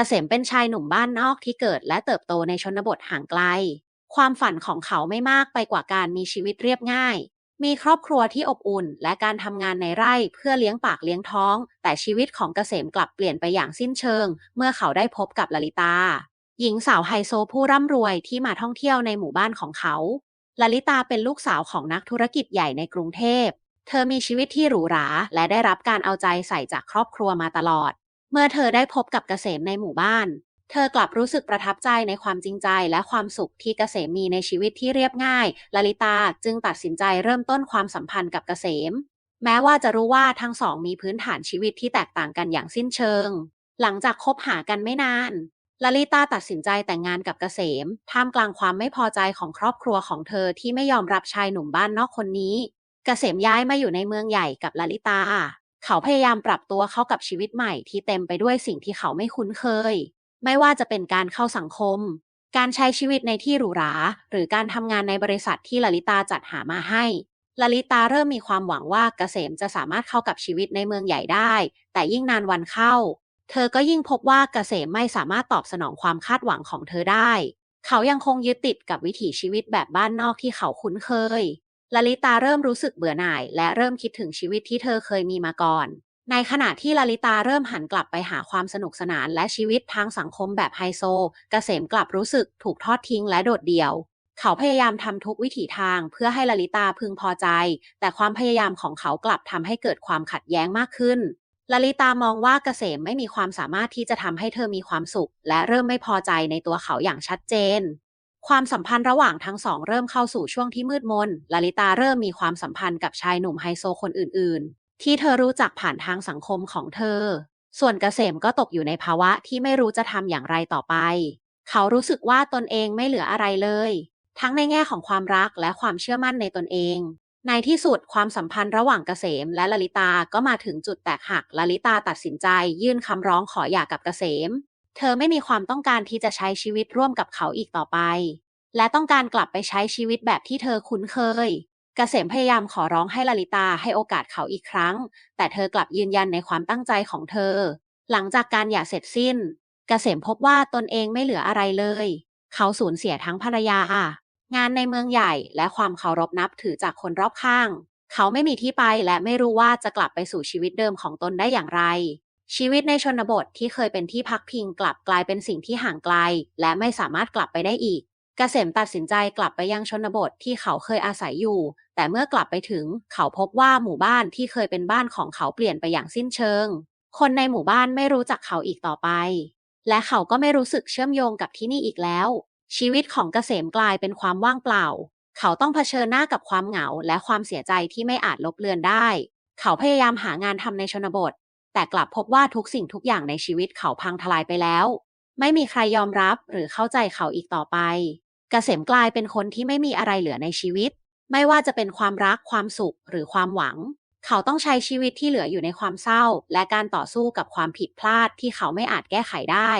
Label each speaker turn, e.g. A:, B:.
A: กษมเป็นชายหนุ่มบ้านนอกที่เกิดและเติบโตในชนบทห่างไกล ความฝันของเขาไม่มากไปกว่าการมีชีวิตเรียบง่าย มีครอบครัวที่อบอุ่น และการทำงานในไร่เพื่อเลี้ยงปากเลี้ยงท้อง แต่ชีวิตของเกษมกลับเปลี่ยนไปอย่างสิ้นเชิง เมื่อเขาได้พบกับลลิตา หญิงสาวไฮโซผู้ร่ำรวยที่มาท่องเที่ยวในหมู่บ้านของเขาลลิตาเป็นลูกสาวของนักธุรกิจใหญ่ในกรุงเทพ เธอมีชีวิตที่หรูหรา และได้รับการเอาใจใส่จากครอบครัวมาตลอด เมื่อเธอได้พบกับเกษมในหมู่บ้าน เธอกลับรู้สึกประทับใจในความจริงใจและความสุขที่เกษมมีในชีวิตที่เรียบง่าย ลลิตาจึงตัดสินใจเริ่มต้นความสัมพันธ์กับเกษม แม้ว่าจะรู้ว่าทั้งสองมีพื้นฐานชีวิตที่แตกต่างกันอย่างสิ้นเชิง หลังจากคบหากันไม่นานลลิตาตัดสินใจแต่งงานกับเกษม ท่ามกลางความไม่พอใจของครอบครัวของเธอที่ไม่ยอมรับชายหนุ่มบ้านนอกคนนี้ เกษมย้ายมาอยู่ในเมืองใหญ่กับลลิตา เขาพยายามปรับตัวเข้ากับชีวิตใหม่ที่เต็มไปด้วยสิ่งที่เขาไม่คุ้นเคย ไม่ว่าจะเป็นการเข้าสังคม การใช้ชีวิตในที่หรูหรา หรือการทำงานในบริษัทที่ลลิตาจัดหามาให้ลลิตาเริ่มมีความหวังว่าเกษมจะสามารถเข้ากับชีวิตในเมืองใหญ่ได้ แต่ยิ่งนานวันเข้า เธอก็ยิ่งพบว่าเกษมไม่สามารถตอบสนองความคาดหวังของเธอได้ เขายังคงยึดติดกับวิถีชีวิตแบบบ้านนอกที่เขาคุ้นเคย ลลิตาเริ่มรู้สึกเบื่อหน่าย และเริ่มคิดถึงชีวิตที่เธอเคยมีมาก่อน ในขณะที่ลลิตาเริ่มหันกลับไปหาความสนุกสนาน และชีวิตทางสังคมแบบไฮโซกเกษมกลับรู้สึกถูกทอดทิ้งและโดดเดี่ยว เขาพยายามทำทุกวิถีทางเพื่อให้ลลิตาพึงพอใจ แต่ความพยายามของเขากลับทำให้เกิดความขัดแย้งมากขึ้นลลิตามองว่าเกษมไม่มีความสามารถที่จะทำให้เธอมีความสุข และเริ่มไม่พอใจในตัวเขาอย่างชัดเจน ความสัมพันธ์ระหว่างทั้งสองเริ่มเข้าสู่ช่วงที่มืดมนลลิตาเริ่มมีความสัมพันธ์กับชายหนุ่มไฮโซคนอื่น ๆ ที่เธอรู้จักผ่านทางสังคมของเธอ ส่วนเกษมก็ตกอยู่ในภาวะที่ไม่รู้จะทำอย่างไรต่อไป เขารู้สึกว่าตนเองไม่เหลืออะไรเลย ทั้งในแง่ของความรักและความเชื่อมั่นในตนเอง ในที่สุดความสัมพันธ์ระหว่างเกษมและลลิตาก็มาถึงจุดแตกหักลลิตาตัดสินใจ ยื่นคำร้องขอหย่ากับเกษม เธอไม่มีความต้องการที่จะใช้ชีวิตร่วมกับเขาอีกต่อไป และต้องการกลับไปใช้ชีวิตแบบที่เธอคุ้นเคยกเกษมพยายามขอร้องให้ลลิตาให้โอกาสเขาอีกครั้ง แต่เธอกลับยืนยันในความตั้งใจของเธอ หลังจากการหย่าเสร็จสิ้นกเกษมพบว่าตนเองไม่เหลืออะไรเลย เขาสูญเสียทั้งภรรยา งานในเมืองใหญ่และความเคารพนับถือจากคนรอบข้าง เขาไม่มีที่ไปและไม่รู้ว่าจะกลับไปสู่ชีวิตเดิมของตนได้อย่างไร ชีวิตในชนบทที่เคยเป็นที่พักพิงกลับกลายเป็นสิ่งที่ห่างไกล และไม่สามารถกลับไปได้อีก เกษมตัดสินใจกลับไปยังชนบทที่เขาเคยอาศัยอยู่ แต่เมื่อกลับไปถึง เขาพบว่าหมู่บ้านที่เคยเป็นบ้านของเขาเปลี่ยนไปอย่างสิ้นเชิง คนในหมู่บ้านไม่รู้จักเขาอีกต่อไป และเขาก็ไม่รู้สึกเชื่อมโยงกับที่นี่อีกแล้ว ชีวิตของเกษมกลายเป็นความว่างเปล่า เขาต้องเผชิญหน้ากับความเหงาและความเสียใจที่ไม่อาจลบเลือนได้ เขาพยายามหางานทำในชนบท แต่กลับพบว่าทุกสิ่งทุกอย่างในชีวิตเขาพังทลายไปแล้ว ไม่มีใครยอมรับหรือเข้าใจเขาอีกต่อไปเกษมกลายเป็นคนที่ไม่มีอะไรเหลือในชีวิต ไม่ว่าจะเป็นความรักความสุขหรือความหวัง เขาต้องใช้ชีวิตที่เหลืออยู่ในความเศร้า และการต่อสู้กับความผิดพลาดที่เขาไม่อาจแก้ไขได้